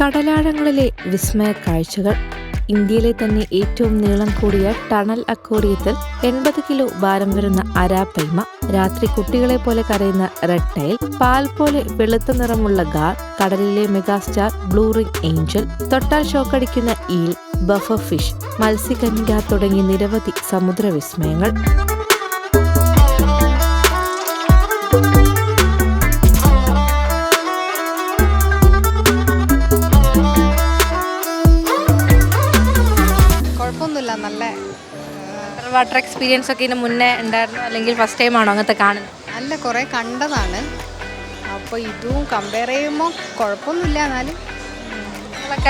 കടലാഴങ്ങളിലെ വിസ്മയ കാഴ്ചകൾ. ഇന്ത്യയിലെ തന്നെ ഏറ്റവും നീളം കൂടിയ ടണൽ അക്വോറിയത്തിൽ എൺപത് കിലോ ഭാരം വരുന്ന അരാപ്പൈമ രാത്രി കുട്ടികളെ പോലെ കരയുന്ന റെഡ് ടൈൽ പാൽ പോലെ വെളുത്ത നിറമുള്ള ഗാർ കടലിലെ മെഗാസ്റ്റാർ ബ്ലൂ റിംഗ് ഏഞ്ചൽ തൊട്ടാൽ ഷോക്കടിക്കുന്ന ഈൽ ബഫ ഫിഷ് മത്സ്യകന്യക തുടങ്ങിയ നിരവധി സമുദ്ര വാട്ടർ എക്സ്പീരിയൻസ് ഒക്കെ ഇതിന് മുന്നേ ഉണ്ടായിരുന്നു അല്ലെങ്കിൽ ഫസ്റ്റ് ടൈം ആണോ അങ്ങനത്തെ കാണുന്നത്? അല്ല കുറേ കണ്ടതാണ്. അപ്പോൾ ഇതും കമ്പയർ ചെയ്യുമ്പോൾ കുഴപ്പമൊന്നുമില്ല എന്നാലും.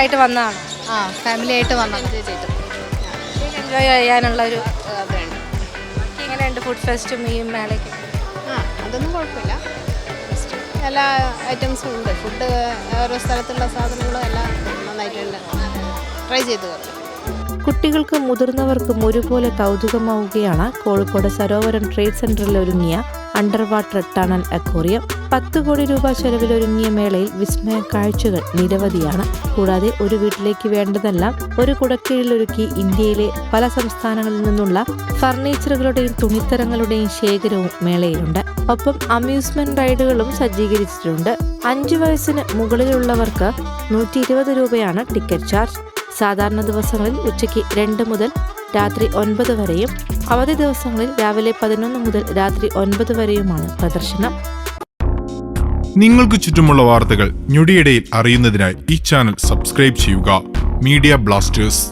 ആയിട്ട് വന്നതാണ്? ആ ഫാമിലി ആയിട്ട് വന്ന എൻജോയ് ചെയ്തു എൻജോയ് ചെയ്യാനുള്ള ഒരു അതുണ്ട് എങ്ങനെയുണ്ട് ഫുഡ് ഫെസ്റ്റും ഈ മേളയ്ക്ക്? ആ അതൊന്നും കുഴപ്പമില്ല. എല്ലാ ഐറ്റംസും ഉണ്ട്. ഫുഡ് ഓരോ സ്ഥലത്തുള്ള സാധനങ്ങളും എല്ലാം നന്നായിട്ടുണ്ട്. ട്രൈ ചെയ്ത് കുറച്ച് കുട്ടികൾക്കും മുതിർന്നവർക്കും ഒരുപോലെ കൗതുകമാവുകയാണ് കോഴിക്കോട് സരോവരം ട്രേഡ് സെന്ററിൽ ഒരുങ്ങിയ അണ്ടർ വാട്ടർ ടണൽ അക്വോറിയം പത്ത് കോടി രൂപ ചെലവിൽ ഒരുങ്ങിയ മേളയിൽ വിസ്മയ കാഴ്ചകൾ നിരവധിയാണ്. കൂടാതെ ഒരു വീട്ടിലേക്ക് വേണ്ടതെല്ലാം ഒരു കുടക്കീഴിൽ ഒരുക്കി ഇന്ത്യയിലെ പല സംസ്ഥാനങ്ങളിൽ നിന്നുള്ള ഫർണിച്ചറുകളുടെയും തുണിത്തരങ്ങളുടെയും ശേഖരവും മേളയിലുണ്ട്. ഒപ്പം അമ്യൂസ്മെന്റ് റൈഡുകളും സജ്ജീകരിച്ചിട്ടുണ്ട്. അഞ്ചു വയസ്സിന് മുകളിലുള്ളവർക്ക് നൂറ്റി രൂപയാണ് ടിക്കറ്റ് ചാർജ് സാധാരണ ദിവസങ്ങളിൽ ഉച്ചയ്ക്ക് രണ്ട് മുതൽ രാത്രി ഒൻപത് വരെയും അവധി ദിവസങ്ങളിൽ രാവിലെ പതിനൊന്ന് മുതൽ രാത്രി ഒൻപത് വരെയുമാണ് പ്രദർശനം. നിങ്ങൾക്ക് ചുറ്റുമുള്ള വാർത്തകൾ ഞൊടിയിടയിൽ അറിയുന്നതിനായി ഈ ചാനൽ സബ്സ്ക്രൈബ് ചെയ്യുക. Media blasters.